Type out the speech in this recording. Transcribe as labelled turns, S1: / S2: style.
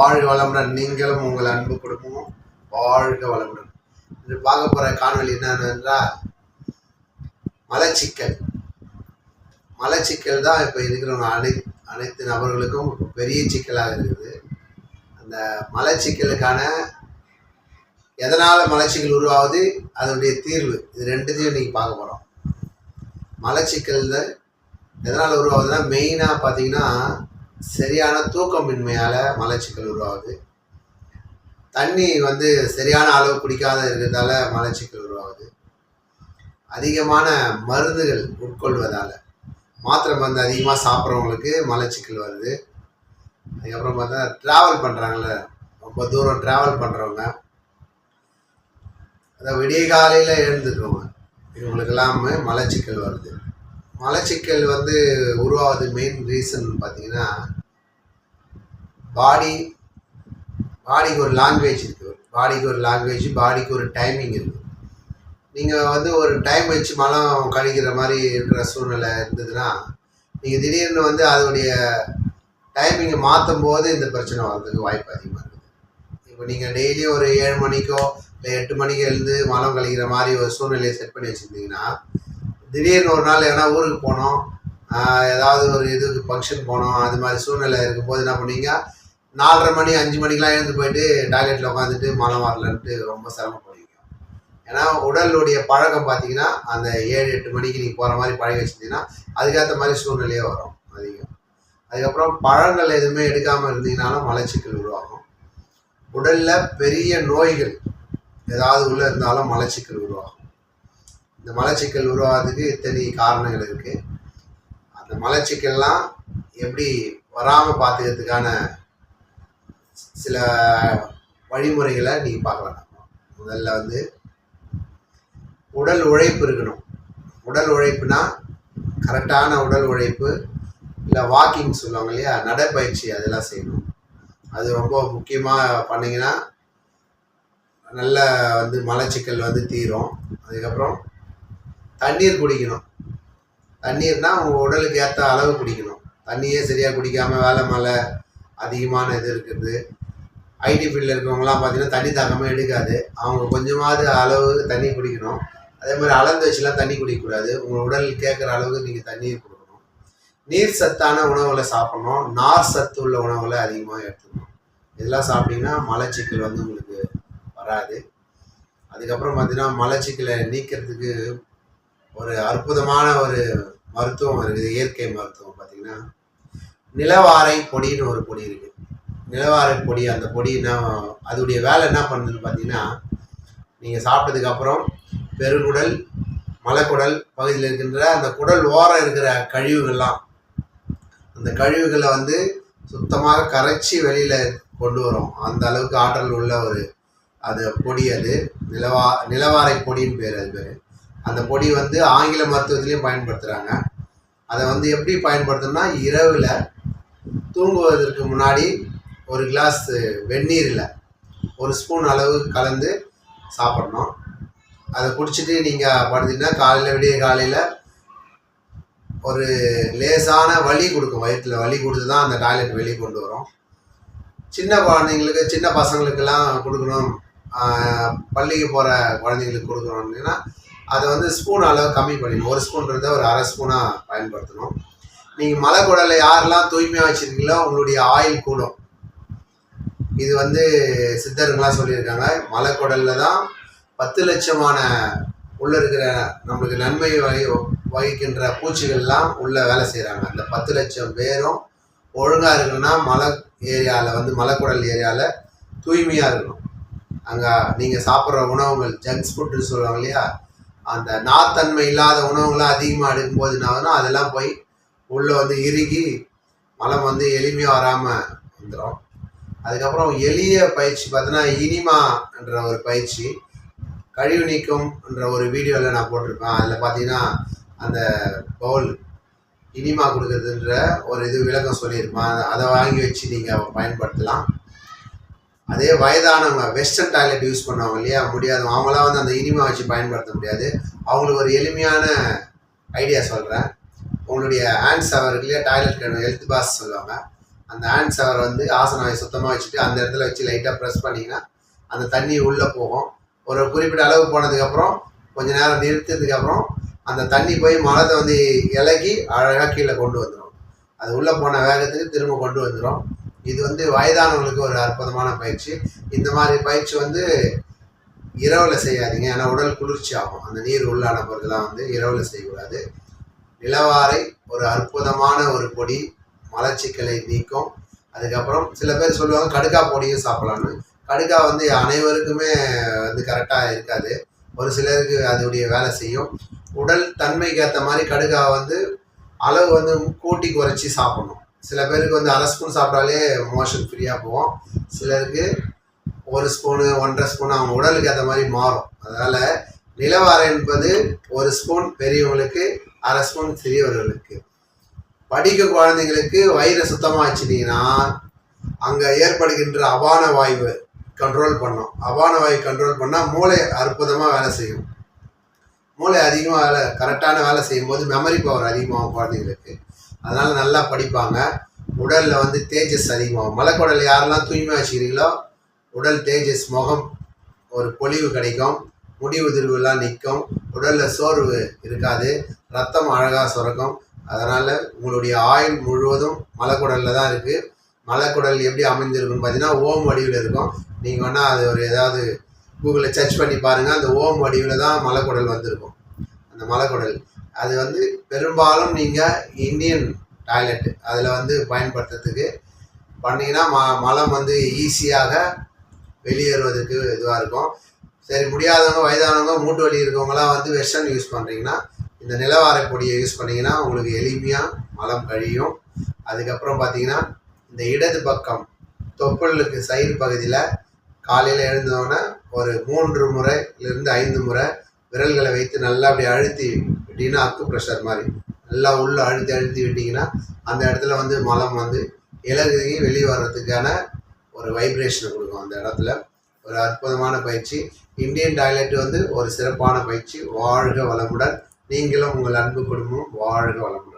S1: வாழ்க வளமுடன் நீங்களும் உங்கள் அன்பு குடும்பமும் வாழ்க வளமுடன். இன்று பார்க்க போகிற காணொளி என்னவென்றால் மலச்சிக்கல். மலச்சிக்கல் தான் இப்போ இருக்கிறவங்க அனை அனைத்து நபர்களுக்கும் பெரிய சிக்கலாக இருக்குது. அந்த மலச்சிக்கலுக்கான எதனால் மலச்சிக்கல் உருவாகுது? அதனுடைய தீர்வு. இது ரெண்டுத்தையும் நீங்கள் பார்க்க போகிறோம் மலச்சிக்கல் எதனால் உருவாகுதுன்னா மெயினாக பார்த்தீங்கன்னா சரியான தூக்கமின்மையால் மலச்சிக்கல் உருவாகுது. தண்ணி வந்து சரியான அளவு குடிக்காத இருக்கிறதால மலச்சிக்கல் உருவாகுது. அதிகமான மருந்துகள் உட்கொள்வதால். மாத்திரை மருந்து அதிகமாக சாப்பிட்றவங்களுக்கு மலச்சிக்கல் வருது. அதுக்கப்புறம் பார்த்தா ட்ராவல் பண்ணுறாங்கள்ல ரொம்ப தூரம் ட்ராவல் பண்ணுறவங்க அதான் விடிய காலையில் எழுந்துக்கிறவங்க இவங்களுக்கெல்லாம் மலச்சிக்கல் வருது. மலச்சிக்கல் வந்து உருவாவது மெயின் ரீசன் பார்த்தீங்கன்னா பாடி பாடிக்கு ஒரு லாங்குவேஜ் இருக்குது பாடிக்கு ஒரு லாங்குவேஜ் பாடிக்கு ஒரு டைமிங் இருக்குது நீங்கள் வந்து ஒரு டைம் வச்சு மலம் கழிக்கிற மாதிரி இருக்கிற சூழ்நிலை இருந்ததுன்னா நீங்கள் திடீர்னு வந்து அதோடைய டைமிங்கை மாற்றும் போது இந்த பிரச்சனை வர்றதுக்கு வாய்ப்பு அதிகமாக இருக்குது இப்போ நீங்கள் டெய்லி ஒரு ஏழு மணிக்கோ இல்லை எட்டு மணிக்கு எழுந்து மலம் கழிக்கிற மாதிரி ஒரு சூழ்நிலையை செட் பண்ணி வச்சுருந்தீங்கன்னா திடீர்னு ஒரு நாள் எதனா ஊருக்கு போனோம் ஏதாவது ஒரு இதுக்கு ஃபங்க்ஷன் போனோம் அது மாதிரி சூழ்நிலை இருக்கும்போது என்ன பண்ணீங்க நாலரை மணி அஞ்சு மணிக்கெலாம் எழுந்து போயிட்டு டாய்லெட்டில் உட்காந்துட்டு மலம் வரலன்ட்டு ரொம்ப சிரமப்படுவீங்க ஏன்னா உடலுடைய பழக்கம் பார்த்தீங்கன்னா அந்த ஏழு எட்டு மணிக்கு நீங்கள் போகிற மாதிரி பழகி வச்சிருந்தீங்கன்னா அதுக்கேற்ற மாதிரி சூழ்நிலையே வரும் அதிகம். அதுக்கப்புறம் பழங்கள் எதுவுமே எடுக்காமல் இருந்தீங்கனாலும் மலச்சிக்கல் உருவாகும். உடலில் பெரிய நோய்கள் ஏதாவது உள்ளே இருந்தாலும் மலச்சிக்கல் உருவாகும். இந்த மலச்சிக்கல் உருவாகிறதுக்கு இத்தனை காரணங்கள் இருக்குது அந்த மலச்சிக்கல்லாம் எப்படி வராமல் பார்த்துக்கிறதுக்கான சில வழிமுறைகளை நீங்கள் பார்க்கலாம். முதல்ல வந்து உடல் உழைப்பு இருக்கணும். உடல் உழைப்புனா கரெக்டான உடல் உழைப்பு இல்லை வாக்கிங் சொல்லுவாங்க இல்லையா? நடைப்பயிற்சி அதெல்லாம் செய்யணும். அது ரொம்ப முக்கியமாக பண்ணிங்கன்னா நல்ல வந்து மலச்சிக்கல் வந்து தீரும். அதுக்கப்புறம் தண்ணீர் குடிக்கணும். தண்ணீர்னால் உங்கள் உடலுக்கு ஏற்ற அளவு குடிக்கணும். தண்ணியே சரியாக குடிக்காமல் வேலை மலை அதிகமான இது இருக்குது. ஐடி ஃபீல்டில் இருக்கவங்கலாம் பார்த்தீங்கன்னா தண்ணி தாக்கமாக எடுக்காது. அவங்க கொஞ்சமாவது அளவு தண்ணி குடிக்கணும். அதே மாதிரி அளந்து வச்சுலாம் தண்ணி குடிக்கக்கூடாது. உங்கள் உடல் கேட்குற அளவுக்கு நீங்கள் தண்ணீர் கொடுக்கணும். நீர் சத்தான உணவுகளை சாப்பிடணும். நார் சத்து உள்ள உணவுகளை அதிகமாக எடுத்துக்கணும். இதெல்லாம் சாப்பிட்டீங்கன்னா மலச்சிக்கல் வந்து உங்களுக்கு வராது. அதுக்கப்புறம் பார்த்தீங்கன்னா மலச்சிக்கலை நீக்கிறதுக்கு ஒரு அற்புதமான ஒரு மருத்துவம் இருக்குது. இயற்கை மருத்துவம் பார்த்தீங்கன்னா நிலவாரை பொடின்னு ஒரு பொடி இருக்குது நிலவாரை பொடி அந்த பொடினா அதோடைய வேலை என்ன பண்ணுதுன்னு பார்த்தீங்கன்னா நீங்கள் சாப்பிட்டதுக்கப்புறம் பெருங்குடல் மலைக்குடல் பகுதியில் இருக்கின்ற அந்த குடல் ஓரம் இருக்கிற கழிவுகள்லாம் அந்த கழிவுகளை வந்து சுத்தமாக கரைச்சி வெளியில் கொண்டு வரும். அந்த அளவுக்கு ஆற்றல் உள்ள ஒரு அது பொடி அது. நிலவா நிலவாரை பொடின்னு பேர் அது பேர். அந்த பொடி வந்து ஆங்கில மருத்துவத்திலையும் பயன்படுத்துகிறாங்க அதை வந்து எப்படி பயன்படுத்தணும்னா இரவில் தூங்குவதற்கு முன்னாடி ஒரு கிளாஸ் வெந்நீரில் ஒரு ஸ்பூன் அளவு கலந்து சாப்பிடணும். அதை குடிச்சிட்டு நீங்கள் படுத்தீங்கன்னா காலையில் விடிய காலையில் ஒரு லேசான வலி கொடுக்கும். வயிற்றில் வலி கொடுத்து தான் அந்த டாய்லெட் வெளியே கொண்டு வரும். சின்ன குழந்தைங்களுக்கு சின்ன பசங்களுக்கெல்லாம் கொடுக்கணும். பள்ளிக்கு போகிற குழந்தைங்களுக்கு கொடுக்கணும்னா அதை வந்து ஸ்பூன் அளவு கம்மி பண்ணிடணும் ஒரு ஸ்பூன்றதை ஒரு அரை ஸ்பூனாக பயன்படுத்தணும். நீங்கள் மலை குடலை யாரெல்லாம் தூய்மையாக வச்சுருக்கீங்களோ உங்களுடைய ஆயில் கூடும். இது வந்து சித்தருங்களாம் சொல்லியிருக்காங்க. மலைக்கொடலில் தான் பத்து லட்சமான உள்ளே இருக்கிற நம்மளுக்கு நன்மை வகி வகிக்கின்ற பூச்சிகள்லாம் உள்ளே வேலை செய்கிறாங்க அந்த பத்து லட்சம் பேரும் ஒழுங்காக இருக்கணும்னா மலை ஏரியாவில் வந்து மலைக்குடல் ஏரியாவில் தூய்மையாக இருக்கணும். அங்கே நீங்கள் சாப்பிட்ற உணவுகள் ஜங்க்ஸ் ஃபுட்டுன்னு சொல்லுவாங்க இல்லையா? அந்த நாத்தன்மை இல்லாத உணவுகளாக அதிகமாக எடுக்கும்போது என்ன அதெல்லாம் போய் உள்ளே வந்து இறுகி மலம் வந்து எளிமையாக வராமல் வந்துடும் அதுக்கப்புறம் எளிய பயிற்சி பார்த்தீங்கன்னா இனிமா என்ற ஒரு பயிற்சி கழிவு நீக்கம்ன்ற ஒரு வீடியோவில் நான் போட்டிருப்பேன். அதில் பார்த்தீங்கன்னா அந்த பவுல் இனிமா கொடுக்குறதுன்ற ஒரு இது விளக்கம் சொல்லியிருப்பேன். அதை வாங்கி வச்சு நீங்கள் பயன்படுத்தலாம். அதே வயதானவங்க வெஸ்டர்ன் டாய்லெட் யூஸ் பண்ணுவாங்க இல்லையா முடியாது அவங்களாம் வந்து அந்த இனிமா வச்சு பயன்படுத்த முடியாது. அவங்களுக்கு ஒரு எளிமையான ஐடியா சொல்கிறேன் உங்களுடைய ஹேண்ட் ஷவர் இல்லையா டாய்லெட் கழுவு ஹெல்த் பாஸ் சொல்லுவாங்க. அந்த ஹேண்ட் ஷவர் வந்து ஆசனாவை சுத்தமாக வச்சுட்டு அந்த இடத்துல வச்சு லைட்டாக ப்ரெஸ் பண்ணிங்கன்னா அந்த தண்ணி உள்ளே போகும். ஒரு குறிப்பிட்ட அளவு போனதுக்கப்புறம் கொஞ்ச நேரம் நிறுத்ததுக்கப்புறம் அந்த தண்ணி போய் மலத்தை வந்து இலகி அழகாக கீழே கொண்டு வந்துடும் அது உள்ளே போன வேகத்துக்கு திரும்ப கொண்டு வந்துடும் இது வந்து வயதானவங்களுக்கு ஒரு அற்புதமான பயிற்சி. இந்த மாதிரி பயிற்சி வந்து இரவில் செய்யாதீங்க. ஏன்னா உடல் குளிர்ச்சி ஆகும். அந்த நீர் உள்ளான பொருள்லாம் வந்து இரவில் செய்யக்கூடாது. நிலவாரை ஒரு அற்புதமான ஒரு பொடி மலச்சிக்கலை நீக்கும். அதுக்கப்புறம் சில பேர் சொல்லுவாங்க கடுக்கா பொடியும் சாப்பிடலான்னு கடுக்கா வந்து அனைவருக்குமே வந்து கரெக்டாக இருக்காது. ஒரு சிலருக்கு அதோடைய வேலை செய்யும். உடல் தன்மைக்கு ஏற்ற மாதிரி கடுகா வந்து அளவு வந்து கூட்டி குறைச்சி சாப்பிடணும். சில பேருக்கு வந்து அரை ஸ்பூன் சாப்பிட்டாலே மோஷன் ஃப்ரீயாக போகும். சிலருக்கு ஒரு ஸ்பூனு ஒன்றரை ஸ்பூன் அவங்க உடலுக்கு ஏற்ற மாதிரி மாறும். அதனால் நிலவாரை என்பது ஒரு ஸ்பூன் பெரியவங்களுக்கு அரை ஸ்பூன் சிறியவர்களுக்கு. படிக்க குழந்தைங்களுக்கு வயிறை சுத்தமாக வச்சுட்டீங்கன்னா அங்கே ஏற்படுகின்ற அபான வாய்வு கண்ட்ரோல் பண்ணும். அபான வாயு கண்ட்ரோல் பண்ணால் மூளை அற்புதமாக வேலை செய்யும். மூளை அதிகமாக வேலை கரெக்டான வேலை செய்யும்போது மெமரி பவர் அதிகமாகும் குழந்தைங்களுக்கு அதனால் நல்லா படிப்பாங்க. உடலில் வந்து தேஜஸ் அதிகமாகும். மலைக்குடல் யாரெல்லாம் தூய்மை வச்சுக்கிறீங்களோ உடல் தேஜஸ் முகம் ஒரு பொலிவு கிடைக்கும். முடி உதிர்வுலாம் நிற்கும். உடலில் சோர்வு இருக்காது. ரத்தம் அழகாக சுரக்கும். அதனால் உங்களுடைய ஆயுள் முழுவதும் மலைக்குடலில் தான் இருக்குது மலைக்குடல் எப்படி அமைஞ்சிருக்குன்னு பார்த்தீங்கன்னா ஓம் வடிவில் இருக்கும். நீங்கள் வேணால் அது ஒரு ஏதாவது கூகுளில் சர்ச் பண்ணி பாருங்கள் அந்த ஓம் வடிவில் தான் மலைக்குடல் வந்திருக்கும். அந்த மலைக்குடல். அது வந்து பெரும்பாலும் நீங்கள் இந்தியன் டாய்லெட் அதில் வந்து பயன்படுத்துறதுக்கு பண்ணிங்கன்னா ம மலம் வந்து ஈஸியாக வெளியேறுவதற்கு இதுவாக இருக்கும். சரி முடியாதவங்க வயதானவங்க மூட்டு வலி இருக்கவங்களாம் வந்து வெஸ்டர்ன் யூஸ் பண்ணுறீங்கன்னா இந்த நிலவாரை பொடியை யூஸ் பண்ணிங்கன்னா உங்களுக்கு எளிமையாக மலம் கழியும். அதுக்கப்புறம் பார்த்தீங்கன்னா இந்த இடது பக்கம் தொப்புளுக்கு சைடு பகுதியில் காலையில் எழுந்தோடனே ஒரு மூன்று முறையிலிருந்து ஐந்து முறை விரல்களை வைத்து நல்லா அப்படி அழுத்தி விட்டிங்கன்னா அக்கு ப்ரெஷர் மாதிரி. நல்லா உள்ளே அழுத்தி அழுத்தி விட்டிங்கன்னா அந்த இடத்துல வந்து மலம் வந்து இலகுகி வெளியே வர்றதுக்கான ஒரு வைப்ரேஷனை கொடுக்கும் அந்த இடத்துல. ஒரு அற்புதமான பயிற்சி. இந்தியன் டாய்லெட் வந்து ஒரு சிறப்பான பயிற்சி. வாழ்க வளமுடன். நீங்களும் உங்கள் அன்பு குடும்பம் வாழ்க வளமுடன்.